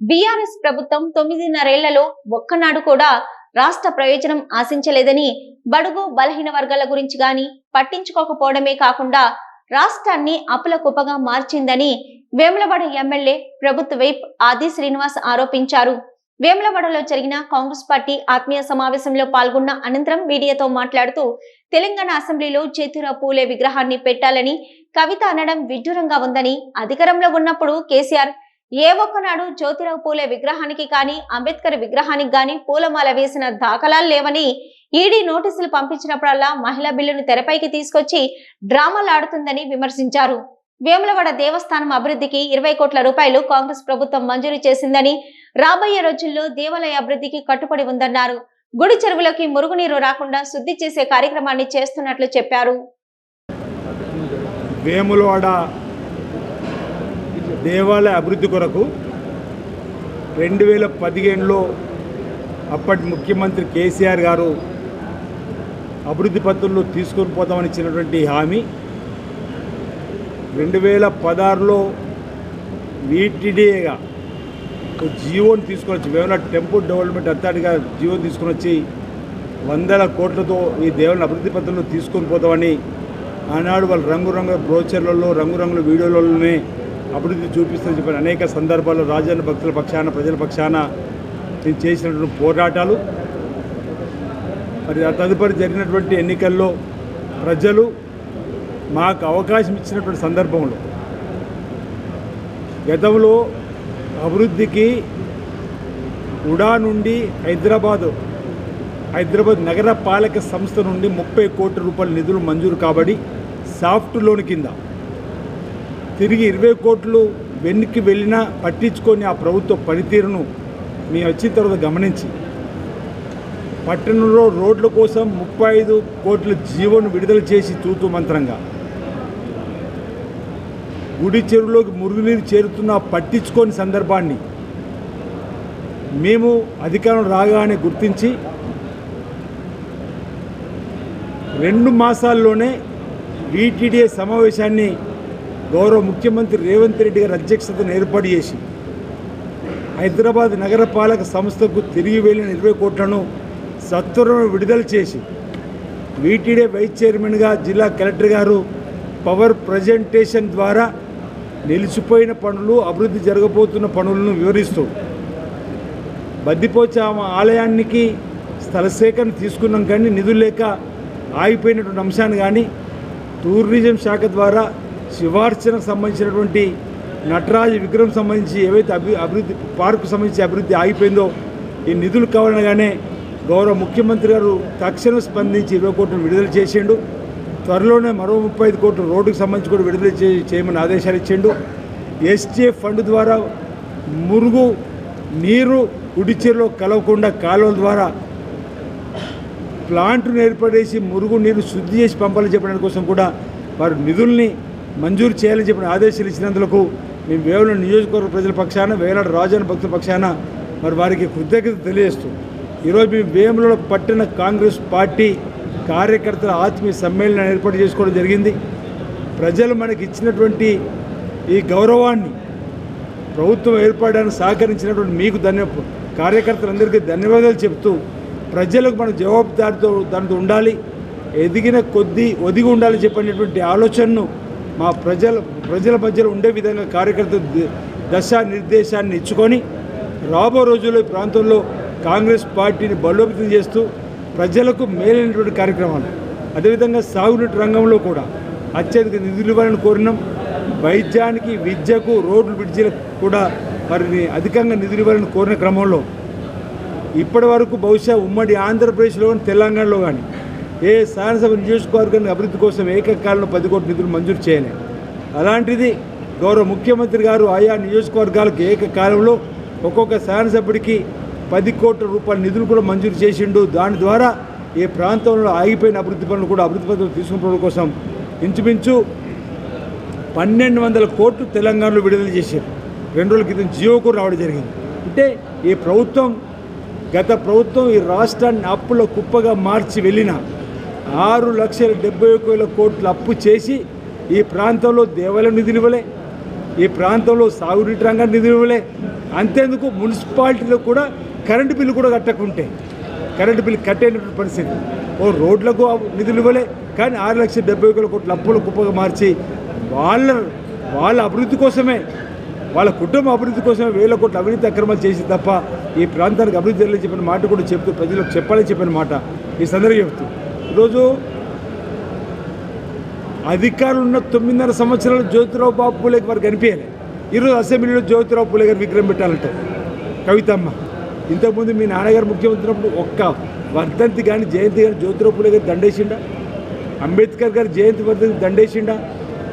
BRS ప్రభుత్వం తొమ్మిదిన్నరేళ్ళలో ఒక్కనాడు కూడా రాష్ట్ర ప్రయోజనం ఆశించలేదని బడుగు బలహీన వర్గాల గురించి గాని పట్టించుకోకపోవడమే కాకుండా రాష్ట్రాన్ని అప్పుల కుప్పగా మార్చిందని వేములవాడ ఎమ్మెల్యే ప్రభుత్వ వైప్ ఆది శ్రీనివాస్ ఆరోపించారు. వేములవాడలో జరిగిన కాంగ్రెస్ పార్టీ ఆత్మీయ సమావేశంలో పాల్గొన్న అనంతరం మీడియాతో మాట్లాడుతూ తెలంగాణ అసెంబ్లీలో జ్యోతిరావు పూలే విగ్రహాన్ని పెట్టాలని కవిత అనడం విడ్డూరంగా ఉందని అధికారంలో ఉన్నప్పుడు కేసీఆర్ ఏ ఒక్కనాడు జ్యోతిరావు పూలే విగ్రహానికి కానీ అంబేద్కర్ విగ్రహానికి కానీ పూలమాల వేసిన దాఖలాలు లేవని ఈడీ నోటీసులు పంపించినప్పుడల్లా మహిళా బిల్లును తెరపైకి తీసుకొచ్చి డ్రామాలాడుతుందని విమర్శించారు. వేములవాడ దేవస్థానం అభివృద్ధికి ఇరవై కోట్ల రూపాయలు కాంగ్రెస్ ప్రభుత్వం మంజూరు చేసిందని రాబోయే రోజుల్లో దేవాలయ అభివృద్ధికి కట్టుబడి ఉందన్నారు. గుడి చెరువులోకి మురుగునీరు రాకుండా శుద్ధి చేసే కార్యక్రమాన్ని చేస్తున్నట్లు చెప్పారు. వేములవాడ దేవాలయ అభివృద్ధి కొరకు రెండు వేల పదిహేనులో అప్పటి ముఖ్యమంత్రి కేసీఆర్ గారు అభివృద్ధి పత్రులు తీసుకొని పోతామని ఇచ్చినటువంటి హామీ. రెండు వేల పదహారులో వీటిడిగా ఒక జీవోని తీసుకొని వచ్చి వేముల టెంపుల్ డెవలప్మెంట్ అథారిటీగా జీవో తీసుకొని వచ్చి వందల కోట్లతో ఈ దేవుని అభివృద్ధి పత్రులు తీసుకొని పోతామని ఆనాడు వాళ్ళు రంగురంగుల బ్రోచర్లలో రంగురంగుల వీడియోలలోనే అభివృద్ధి చూపిస్తుందని చెప్పిన అనేక సందర్భాల్లో రాజన్న భక్తుల పక్షాన ప్రజల పక్షాన నేను చేసినటువంటి పోరాటాలు. మరి తదుపరి జరిగినటువంటి ఎన్నికల్లో ప్రజలు మాకు అవకాశం ఇచ్చినటువంటి సందర్భంలో గతంలో అభివృద్ధికి ఉడా నుండి హైదరాబాద్ హైదరాబాద్ నగర పాలక సంస్థ నుండి ముప్పై కోట్ల రూపాయల నిధులు మంజూరు కాబడి సాఫ్ట్ లోన్ కింద తిరిగి ఇరవై కోట్లు వెనక్కి వెళ్ళినా పట్టించుకొని ఆ ప్రభుత్వ పనితీరును మేము వచ్చిన తర్వాత గమనించి. పట్టణంలో రోడ్ల కోసం ముప్పై ఐదు కోట్ల జీవోను విడుదల చేసి తూతూ మంత్రంగా. గుడి చెరువులోకి మురుగునీరు చేరుతున్న పట్టించుకోని సందర్భాన్ని మేము అధికారం రాగానే గుర్తించి రెండు మాసాల్లోనే వీటీడీఏ సమావేశాన్ని గౌరవ ముఖ్యమంత్రి రేవంత్ రెడ్డి గారి అధ్యక్షతను ఏర్పాటు చేసి హైదరాబాద్ నగరపాలక సంస్థకు తిరిగి వెళ్ళిన ఇరవై కోట్లను సత్వరం విడుదల చేసి వీటీడే వైస్ చైర్మన్గా జిల్లా కలెక్టర్ గారు పవర్ ప్రజెంటేషన్ ద్వారా నిలిచిపోయిన పనులు అభివృద్ధి జరగబోతున్న పనులను వివరిస్తూ బద్దిపోచామ ఆలయానికి స్థల సేకరణ తీసుకున్నాం కానీ నిధులు లేక ఆగిపోయినటువంటి అంశాన్ని కానీ టూరిజం శాఖ ద్వారా శివార్చనకు సంబంధించినటువంటి నటరాజ విగ్రహం సంబంధించి ఏవైతే అభి అభివృద్ధి పార్కు సంబంధించి అభివృద్ధి ఆగిపోయిందో ఈ నిధులు కావాలనగానే గౌరవ ముఖ్యమంత్రి గారు తక్షణం స్పందించి ఇరవై కోట్లు విడుదల చేసిండు. త్వరలోనే మరో ముప్పై ఐదు కోట్లు రోడ్డుకు సంబంధించి కూడా విడుదల చే చేయమని ఆదేశాలు ఇచ్చిండు. ఎస్టీఎఫ్ ఫండ్ ద్వారా మురుగు నీరు కుడిచేరులో కలవకుండా కాలువల ద్వారా ప్లాంట్ను ఏర్పడేసి మురుగు నీరు శుద్ధి చేసి పంపాలని చెప్పడానికి కోసం కూడా వారు నిధుల్ని మంజూరు చేయాలని చెప్పిన ఆదేశాలు ఇచ్చినందుకు మేము వేవల నియోజకవర్గ ప్రజల పక్షాన వేలాడ రాజన్న భక్తుల పక్షాన మరి వారికి కృతజ్ఞత తెలియజేస్తూ ఈరోజు మేము వేములలో పట్టిన కాంగ్రెస్ పార్టీ కార్యకర్తల ఆత్మీయ సమ్మేళనం ఏర్పాటు చేసుకోవడం జరిగింది. ప్రజలు మనకి ఇచ్చినటువంటి ఈ గౌరవాన్ని ప్రభుత్వం ఏర్పడడానికి సహకరించినటువంటి మీకు ధన్య కార్యకర్తలందరికీ ధన్యవాదాలు చెప్తూ ప్రజలకు మన జవాబుదారితో దానితో ఉండాలి ఎదిగిన కొద్దీ ఒదిగి ఉండాలని చెప్పినటువంటి ఆలోచనను మా ప్రజల ప్రజల మధ్యలో ఉండే విధంగా కార్యకర్త దశా నిర్దేశాన్ని ఇచ్చుకొని రాబో రోజుల్లో ఈ ప్రాంతంలో కాంగ్రెస్ పార్టీని బలోపేతం చేస్తూ ప్రజలకు మేలైనటువంటి కార్యక్రమాలు అదేవిధంగా సాగునీటి రంగంలో కూడా అత్యధిక నిధులు ఇవ్వాలని కోరినాం. వైద్యానికి విద్యకు రోడ్లు బ్రిడ్జీలకు కూడా వారిని అధికంగా నిధులు ఇవ్వాలని కోరిన క్రమంలో ఇప్పటి వరకు బహుశా ఉమ్మడి ఆంధ్రప్రదేశ్లో కానీ తెలంగాణలో కానీ ఏ శాసనసభ నియోజకవర్గాన్ని అభివృద్ధి కోసం ఏకకాలంలో పది కోట్ల నిధులు మంజూరు చేయలేదు అలాంటిది గౌరవ ముఖ్యమంత్రి గారు ఆయా నియోజకవర్గాలకు ఏకకాలంలో ఒక్కొక్క శాసనసభ్యుడికి పది కోట్ల రూపాయల నిధులు కూడా మంజూరు చేసిండు. దాని ద్వారా ఈ ప్రాంతంలో ఆగిపోయిన అభివృద్ధి పనులు కూడా అభివృద్ధి పనులు తీసుకున్న కోసం ఇంచుమించు పన్నెండు వందల కోట్లు తెలంగాణలో విడుదల చేశారు. రెండు రోజుల క్రితం జియో కూడా రావడం జరిగింది. అంటే ఈ ప్రభుత్వం గత ప్రభుత్వం ఈ రాష్ట్రాన్ని అప్పుల కుప్పగా మార్చి వెళ్ళిన ఆరు లక్షల డెబ్బై ఒక వేల కోట్లు అప్పు చేసి ఈ ప్రాంతంలో దేవాలయం నిధులు ఇవ్వలే ఈ ప్రాంతంలో సాగునీటి రంగాన్ని నిధులు ఇవ్వలే. అంతేందుకు మున్సిపాలిటీలో కూడా కరెంటు బిల్లు కూడా కట్టకుంటే కరెంటు బిల్లు కట్టేటువంటి పరిస్థితి. ఓ రోడ్లకు నిధులు ఇవ్వలే కానీ ఆరు లక్షల డెబ్బై వేల కోట్ల అప్పులు కుప్పగా మార్చి వాళ్ళ వాళ్ళ అభివృద్ధి కోసమే వాళ్ళ కుటుంబ అభివృద్ధి కోసమే వేల కోట్ల అవినీతి అక్రమాలు చేసి తప్ప ఈ ప్రాంతానికి అభివృద్ధి జరగలేదు చెప్పిన మాట కూడా చెప్తూ ప్రజలకు చెప్పాలని చెప్పిన మాట. ఈ సందర్భం చెప్తూ ఈరోజు అధికారులు ఉన్న తొమ్మిదిన్నర సంవత్సరాలు జ్యోతిరావు బాబు పూలే వారికి కనిపించలే. ఈరోజు అసెంబ్లీలో జ్యోతిరావు పూలే గారు విగ్రహం పెట్టాలంట. కవితమ్మ ఇంతకుముందు మీ నాన్నగారు ముఖ్యమంత్రి ఉన్నప్పుడు ఒక్క వర్ధంతి కానీ జయంతి కానీ జ్యోతిరావు పూలే గారు దండేసిండా? అంబేద్కర్ గారి జయంతి వర్ధంతి దండేసిండా?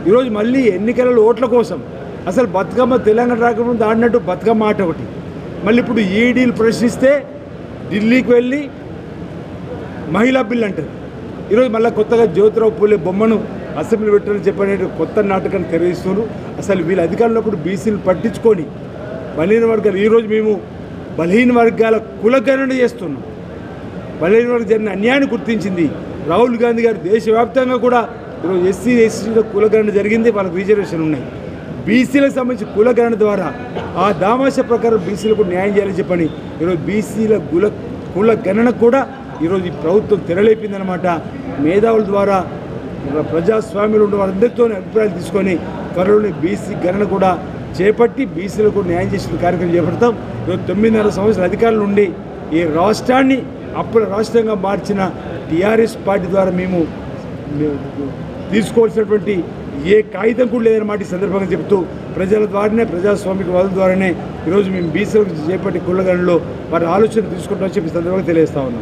ఈరోజు మళ్ళీ ఎన్నికలలో ఓట్ల కోసం అసలు బతుకమ్మ తెలంగాణ రాకముందు ఆడినట్టు బతుకమ్మ ఆట ఒకటి. మళ్ళీ ఇప్పుడు ఈడీలు ప్రశ్నిస్తే ఢిల్లీకి వెళ్ళి మహిళా బిల్ అంటారు. ఈరోజు మళ్ళీ కొత్తగా జ్యోతిరావు పూలే బొమ్మను అసెంబ్లీ పెట్టాలని చెప్పనే కొత్త నాటకాన్ని తెరవేస్తున్నారు అసలు వీళ్ళ అధికారంలో కూడా బీసీలు పట్టించుకొని బలహీన వర్గాలు ఈరోజు మేము బలహీన వర్గాల కులగణన చేస్తున్నాం. బలహీన వర్గం జరిగిన అన్యాయాన్ని గుర్తించింది రాహుల్ గాంధీ గారు. దేశవ్యాప్తంగా కూడా ఈరోజు ఎస్సీ ఎస్సీలో కులగణన జరిగింది వాళ్ళకి రిజర్వేషన్ ఉన్నాయి. బీసీలకు సంబంధించి కులగణన ద్వారా ఆ దామాష ప్రకారం బీసీలకు న్యాయం చేయాలని చెప్పని ఈరోజు బీసీల కుల కుల గణన కూడా ఈరోజు ఈ ప్రభుత్వం తెరలేపిందనమాట మేధావుల ద్వారా ప్రజాస్వామ్యంలో ఉన్న వారందరితో అభిప్రాయాలు తీసుకొని త్వరలోనే బీసీ గణన కూడా చేపట్టి బీసీలకు న్యాయం చేసిన కార్యక్రమం చేపడతాం. ఈరోజు తొమ్మిదిన్నర సంవత్సరాల అధికారులు ఉండి ఈ రాష్ట్రాన్ని అప్పుడు రాష్ట్రంగా మార్చిన టీఆర్ఎస్ పార్టీ ద్వారా మేము తీసుకోవాల్సినటువంటి ఏ కాగితం కూడా లేదన్నమాట ఈ సందర్భంగా చెబుతూ ప్రజల ద్వారానే ప్రజాస్వామిక వాదుల ద్వారానే ఈరోజు మేము బీసీలకు చేపట్టి కుళ్ళగణలో వారి ఆలోచన తీసుకుంటామని చెప్పి సందర్భంగా తెలియజేస్తా ఉన్నాం.